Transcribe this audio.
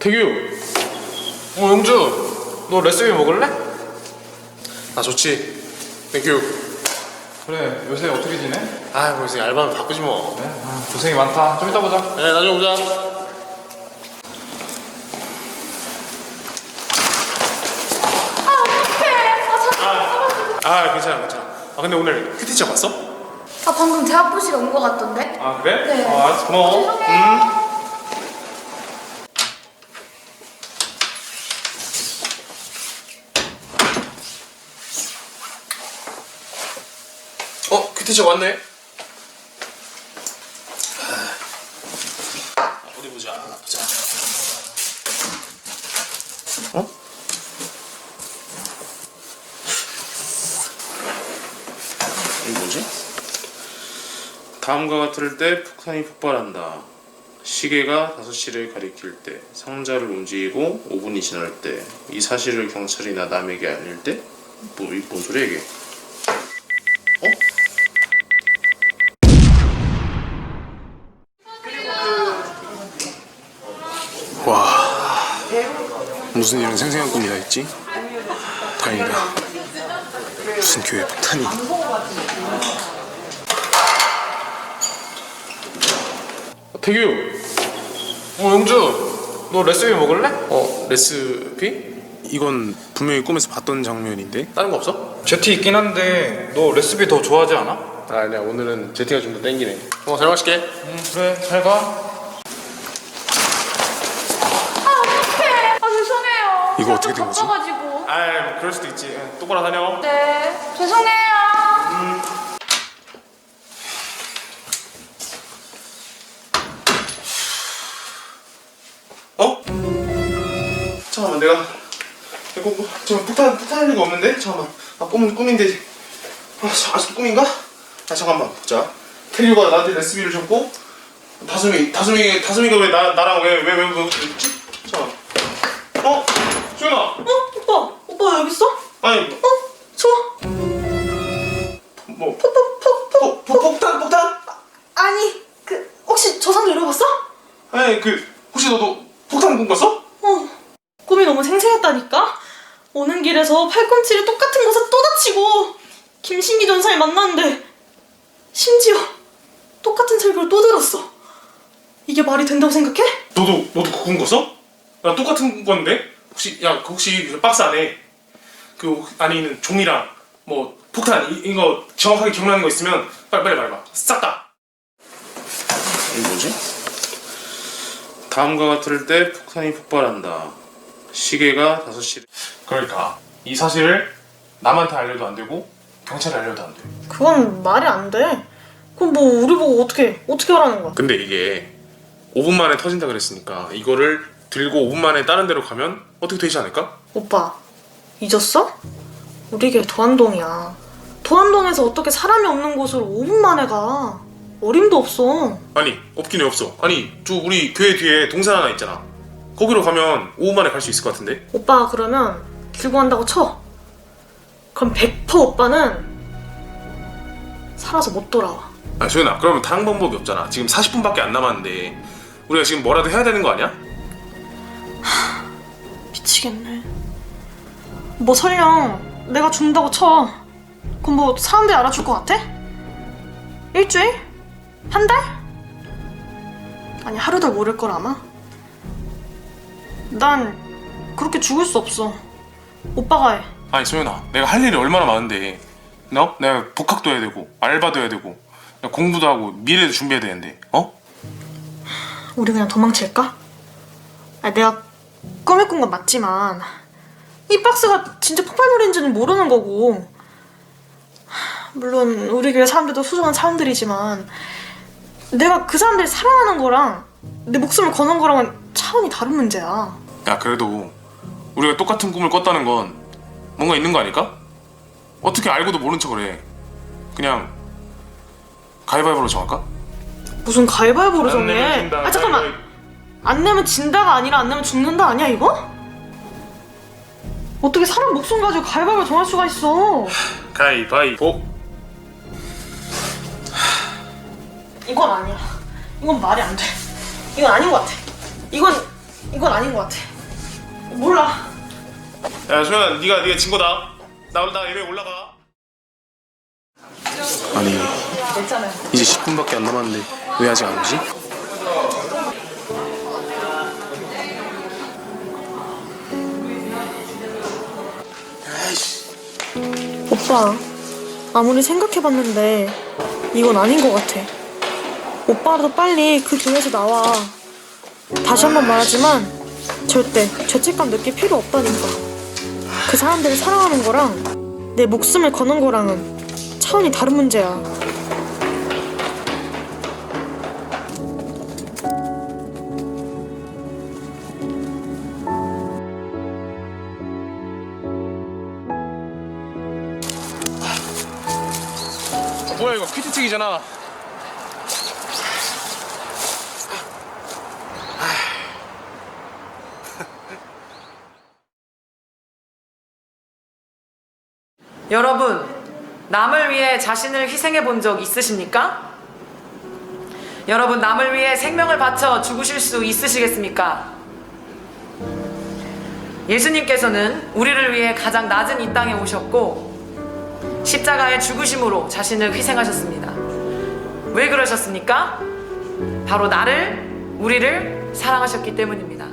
태규. 어 영주. 너 레시피 먹을래? 아 좋지. 땡큐. 그래 요새 어떻게 지내? 아뭐 이제 알바는 바쁘지 뭐. 아, 고생이 많다 좀 이따 보자 네 나중에 보자. 아 괜찮아 괜찮아. 아 근데 오늘 큐티처 봤어? 아 방금 대학부실 온것 같던데? 아 그래? 네. 아 알았어 고마워. 죄송해요. 어 큐티처 왔네. 아, 어디 보자 보자. 어? 이게 뭐지? 다음과 같을 때 폭탄이 폭발한다. 시계가 5시를 가리킬 때, 상자를 움직이고 5분이 지날 때, 이 사실을 경찰이나 남에게 알릴 때, 뭐, 이뭔 소리야 이게? 어? 무슨 이런 생생한 꿈이 다 있지? 다행이다. 무슨 교회 폭탄이? 태규, 어 영주, 너 레시피 먹을래? 어 레시피? 이건 분명히 꿈에서 봤던 장면인데 다른 거 없어? 제티 있긴 한데 너 레시피 더 좋아하지 않아? 아 아니야 오늘은 제티가 좀 더 땡기네. 어 잘 마실게. 응 그래 잘 가 아 죄송해요. 이거 어떻게 된 거지? 바빠가지고. 아 그럴 수도 있지. 똑바로 다녀. 네 죄송해요. 어? 잠깐만 내가 이거 뭐, 저 폭탄 폭탄 리가 없는데 잠깐만 아 꿈은 꿈인데 아 저- 아직 꿈인가? 아 잠깐만 보자 테리오가 나한테 레시피를 줬고 다솜이 다솜이 다솜이가 왜 나 나랑 왜 왜왜 왜, 왜, 있지? 잠깐 어 수연아 어? 오빠, 오빠 여기 있어? 아니 어? 좋아. 뭐 폭, 폭, 폭, 폭. 폭, 폭, 폭탄 폭탄 아니, 그 혹시 저 상자 읽어봤어? 아니 그 혹시 너도 폭탄 꿈 꿨어? 어. 꿈이 너무 생생했다니까. 오는 길에서 팔꿈치를 똑같은 곳에 또 다치고 김신기 전사를 만났는데 심지어 똑같은 설교를 또 들었어. 이게 말이 된다고 생각해? 너도 너도 그 꿈 꿨어? 나 똑같은 건데 혹시 야그 혹시 그 박스 안에 그 안에 있는 종이랑 뭐 폭탄 이, 이거 정확하게 기억나는 거 있으면 빨리 빨리 말해봐 싹 다. 이게 뭐지? 다음과 같을 때 폭탄이 폭발한다. 시계가 5시. 그러니까 이 사실을 남한테 알려도 안 되고 경찰에 알려도 안 돼. 그건 말이 안 돼. 그럼 뭐 우리 보고 어떻게 어떻게 하라는 거야? 근데 이게 5분 만에 터진다 그랬으니까 이거를 들고 5분 만에 다른 데로 가면 어떻게 되지 않을까? 오빠 잊었어? 우리 길 도안동이야. 도안동에서 어떻게 사람이 없는 곳으로 5분 만에 가? 어림도 없어. 아니 없긴 왜 없어 아니 저 우리 교회 뒤에 동산 하나 있잖아 거기로 가면 오후 만에 갈 수 있을 것 같은데 오빠가 그러면 길고 간다고 쳐. 그럼 100% 오빠는 살아서 못 돌아와. 아 소연아 그러면 다른 방법이 없잖아 지금 40분밖에 안 남았는데 우리가 지금 뭐라도 해야 되는 거 아니야? 미치겠네. 뭐 설령 내가 죽는다고 쳐. 그럼 뭐 사람들이 알아줄 것 같아? 일주일? 한 달? 아니 하루도 모를 걸 아마? 난 그렇게 죽을 수 없어. 오빠가 해. 아니 소연아 내가 할 일이 얼마나 많은데 너? 내가 복학도 해야 되고 알바도 해야 되고 내가 공부도 하고 미래도 준비해야 되는데 어? 우리 그냥 도망칠까? 아니, 내가 꿈을 꾼 건 맞지만 이 박스가 진짜 폭발물인지는 모르는 거고 물론 우리 교회 사람들도 소중한 사람들이지만 내가 그 사람들이 사랑하는 거랑 내 목숨을 거는 거랑은 차원이 다른 문제야 야 그래도 우리가 똑같은 꿈을 꿨다는 건 뭔가 있는 거 아닐까? 어떻게 알고도 모른 척을 해 그냥 가위바위보로 정할까? 무슨 가위바위보로 정해. 아 잠깐만 안 내면 진다가 아니라 안 내면 죽는다 아니야 이거? 어떻게 사람 목숨 가지고 가위바위보 정할 수가 있어 가위바위보 이건 아니야. 이건 말이 안 돼. 이건 아닌 것 같아. 이건 이건 아닌 것 같아. 몰라. 야 소연아 네가 네가 진 거다 나나 예배 올라가 아니 괜찮아요. 이제 10분밖에 안 남았는데 왜 아직 안 오지? 오빠, 아무리 생각해봤는데 이건 아닌 것 같아. 오빠라도 빨리 그 교회에서 나와. 다시 한 번 말하지만 절대 죄책감 느낄 필요 없다니까. 그 사람들을 사랑하는 거랑 내 목숨을 거는 거랑은 차원이 다른 문제야. 뭐야 이거 퀴즈책이잖아 여러분, 남을 위해 자신을 희생해 본 적 있으십니까? 여러분, 남을 위해 생명을 바쳐 죽으실 수 있으시겠습니까? 예수님께서는 우리를 위해 가장 낮은 이 땅에 오셨고, 십자가의 죽으심으로 자신을 희생하셨습니다. 왜 그러셨습니까? 바로 나를, 우리를 사랑하셨기 때문입니다.